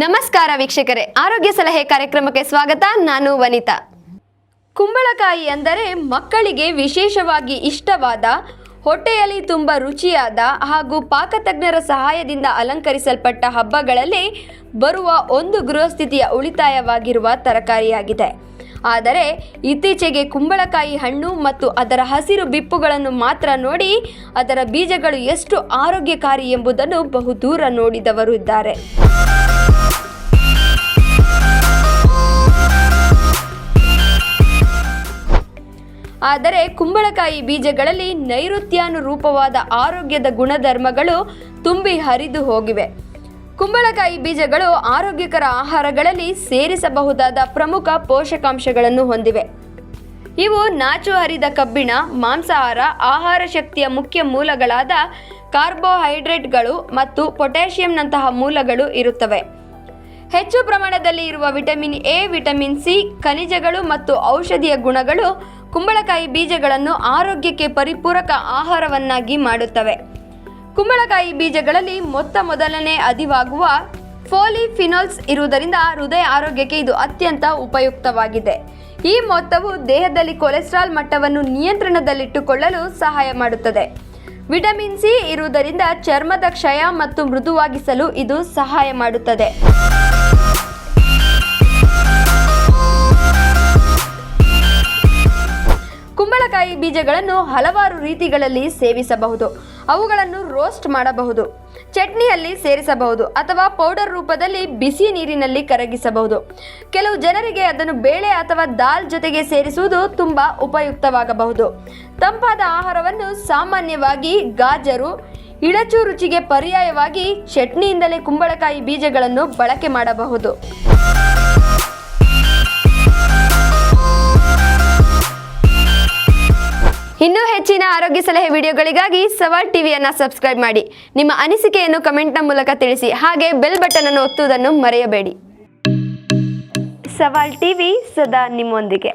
ನಮಸ್ಕಾರ ವೀಕ್ಷಕರೇ, ಆರೋಗ್ಯ ಸಲಹೆ ಕಾರ್ಯಕ್ರಮಕ್ಕೆ ಸ್ವಾಗತ, ನಾನು ವನಿತಾ. ಕುಂಬಳಕಾಯಿ ಅಂದರೆ ಮಕ್ಕಳಿಗೆ ವಿಶೇಷವಾಗಿ ಇಷ್ಟವಾದ, ಹೊಟ್ಟೆಯಲ್ಲಿ ತುಂಬ ರುಚಿಯಾದ ಹಾಗೂ ಪಾಕತಜ್ಞರ ಸಹಾಯದಿಂದ ಅಲಂಕರಿಸಲ್ಪಟ್ಟ ಹಬ್ಬಗಳಲ್ಲಿ ಬರುವ ಒಂದು ಗೃಹಸ್ಥಿತಿಯ ಉಳಿತಾಯವಾಗಿರುವ ತರಕಾರಿಯಾಗಿದೆ. ಆದರೆ ಇತ್ತೀಚೆಗೆ ಕುಂಬಳಕಾಯಿ ಹಣ್ಣು ಮತ್ತು ಅದರ ಹಸಿರು ಬಿಪ್ಪುಗಳನ್ನು ಮಾತ್ರ ನೋಡಿ ಅದರ ಬೀಜಗಳು ಎಷ್ಟು ಆರೋಗ್ಯಕಾರಿ ಎಂಬುದನ್ನು ಬಹುದೂರ ನೋಡಿದವರು ಇದ್ದಾರೆ ಆದರೆ ಕುಂಬಳಕಾಯಿ ಬೀಜಗಳಲ್ಲಿ ನೈಋತ್ಯಾನುರೂಪವಾದ ಆರೋಗ್ಯದ ಗುಣಧರ್ಮಗಳು ತುಂಬಿ ಹರಿದು ಹೋಗಿವೆ. ಕುಂಬಳಕಾಯಿ ಬೀಜಗಳು ಆರೋಗ್ಯಕರ ಆಹಾರಗಳಲ್ಲಿ ಸೇರಿಸಬಹುದಾದ ಪ್ರಮುಖ ಪೋಷಕಾಂಶಗಳನ್ನು ಹೊಂದಿವೆ. ಇವು ನಾಚು ಹರಿದ ಕಬ್ಬಿಣ, ಮಾಂಸಾಹಾರ, ಆಹಾರ ಶಕ್ತಿಯ ಮುಖ್ಯ ಮೂಲಗಳಾದ ಕಾರ್ಬೋಹೈಡ್ರೇಟ್ಗಳು ಮತ್ತು ಪೊಟ್ಯಾಷಿಯಂನಂತಹ ಮೂಲಗಳು ಇರುತ್ತವೆ. ಹೆಚ್ಚು ಪ್ರಮಾಣದಲ್ಲಿ ಇರುವ ವಿಟಮಿನ್ ಎ, ವಿಟಮಿನ್ ಸಿ, ಖನಿಜಗಳು ಮತ್ತು ಔಷಧಿಯ ಗುಣಗಳು ಕುಂಬಳಕಾಯಿ ಬೀಜಗಳನ್ನು ಆರೋಗ್ಯಕ್ಕೆ ಪರಿಪೂರಕ ಆಹಾರವನ್ನಾಗಿ ಮಾಡುತ್ತವೆ. ಕುಂಬಳಕಾಯಿ ಬೀಜಗಳಲ್ಲಿ ಮೊತ್ತ ಮೊದಲನೇ ಅದಿವಾಗುವ ಫೋಲಿಫಿನೋಲ್ಸ್ ಇರುವುದರಿಂದ ಹೃದಯ ಆರೋಗ್ಯಕ್ಕೆ ಇದು ಅತ್ಯಂತ ಉಪಯುಕ್ತವಾಗಿದೆ. ಈ ಮೊತ್ತವು ದೇಹದಲ್ಲಿ ಕೊಲೆಸ್ಟ್ರಾಲ್ ಮಟ್ಟವನ್ನು ನಿಯಂತ್ರಣದಲ್ಲಿಟ್ಟುಕೊಳ್ಳಲು ಸಹಾಯ ಮಾಡುತ್ತದೆ. ವಿಟಮಿನ್ ಸಿ ಇರುವುದರಿಂದ ಚರ್ಮದ ಕ್ಷಯ ಮತ್ತು ಮೃದುವಾಗಿಸಲು ಇದು ಸಹಾಯ ಮಾಡುತ್ತದೆ. ಕುಂಬಳಕಾಯಿ ಬೀಜಗಳನ್ನು ಹಲವಾರು ರೀತಿಗಳಲ್ಲಿ ಸೇವಿಸಬಹುದು. ಅವುಗಳನ್ನು ರೋಸ್ಟ್ ಮಾಡಬಹುದು. ಚಟ್ನಿಯಲ್ಲಿ ಸೇರಿಸಬಹುದು ಅಥವಾ ಪೌಡರ್ ರೂಪದಲ್ಲಿ ಬಿಸಿ ನೀರಿನಲ್ಲಿ ಕರಗಿಸಬಹುದು. ಕೆಲವು ಜನರಿಗೆ ಅದನ್ನು ಬೇಳೆ ಅಥವಾ ದಾಲ್ ಜೊತೆಗೆ ಸೇರಿಸುವುದು ತುಂಬ ಉಪಯುಕ್ತವಾಗಬಹುದು. ತಂಪಾದ ಆಹಾರವನ್ನು ಸಾಮಾನ್ಯವಾಗಿ ಗಾಜರು, ಇಳಚು ರುಚಿಗೆ ಪರ್ಯಾಯವಾಗಿ ಚಟ್ನಿಯಿಂದಲೇ ಕುಂಬಳಕಾಯಿ ಬೀಜಗಳನ್ನು ಬಳಕೆ ಮಾಡಬಹುದು. ಹೆಚ್ಚಿನ ಆರೋಗ್ಯ ಸಲಹೆ ವಿಡಿಯೋಗಳಿಗಾಗಿ ಸವಾಲ್ ಟಿವಿಯನ್ನು ಸಬ್ಸ್ಕ್ರೈಬ್ ಮಾಡಿ. ನಿಮ್ಮ ಅನಿಸಿಕೆಯನ್ನು ಕಮೆಂಟ್ನ ಮೂಲಕ ತಿಳಿಸಿ. ಹಾಗೆ ಬೆಲ್ ಬಟನ್ ಅನ್ನು ಒತ್ತುವುದನ್ನು ಮರೆಯಬೇಡಿ. ಸವಾಲ್ ಟಿವಿ ಸದಾ ನಿಮ್ಮೊಂದಿಗೆ.